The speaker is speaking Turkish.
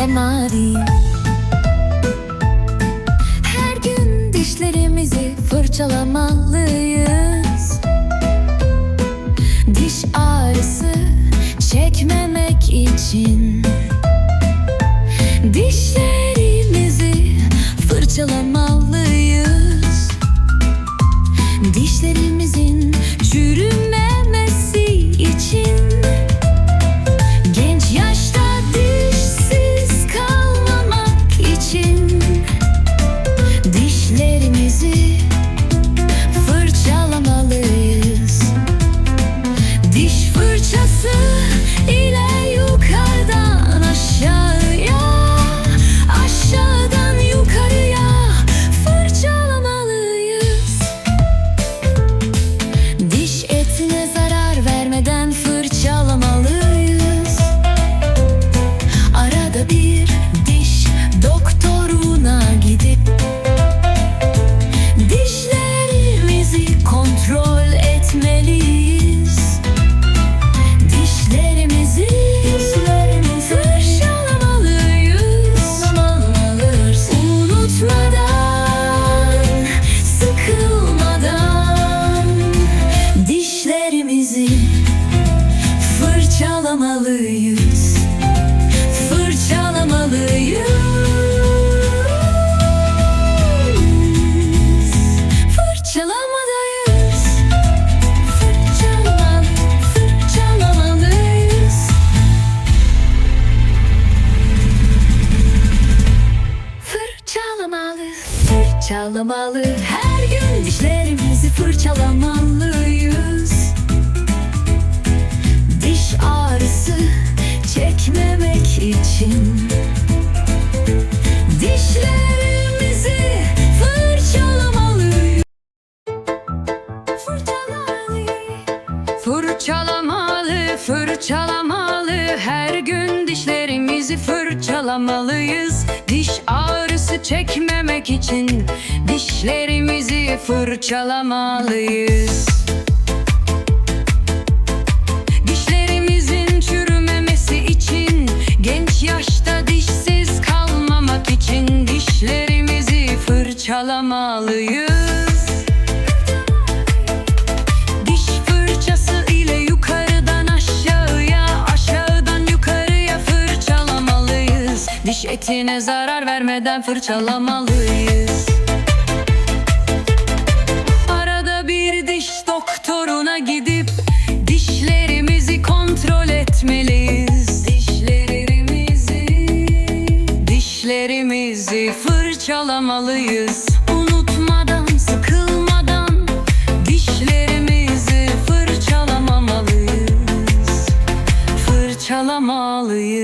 ile mavi Her gün dişlerimizi fırçalamalıyız. Diş ağrısı çekmemek için Dişlerimizi fırçalamalıyız. Dişlerimizin çürümemesi fırçalamalı Her gün dişlerimizi fırçalamalıyız. Diş ağrısı çekmemek için Dişlerimizi Fırçalamalıyız. Fırçalamalı, fırçalamalı. Her gün dişlerimizi fırçalamalıyız. Diş ağrısı çekmemek için Dişlerimizi fırçalamalıyız Diş etine zarar vermeden fırçalamalıyız. Arada bir diş doktoruna gidip Dişlerimizi kontrol etmeliyiz. Dişlerimizi Dişlerimizi fırçalamalıyız. Unutmadan, sıkılmadan Dişlerimizi fırçalamamalıyız. Fırçalamalıyız.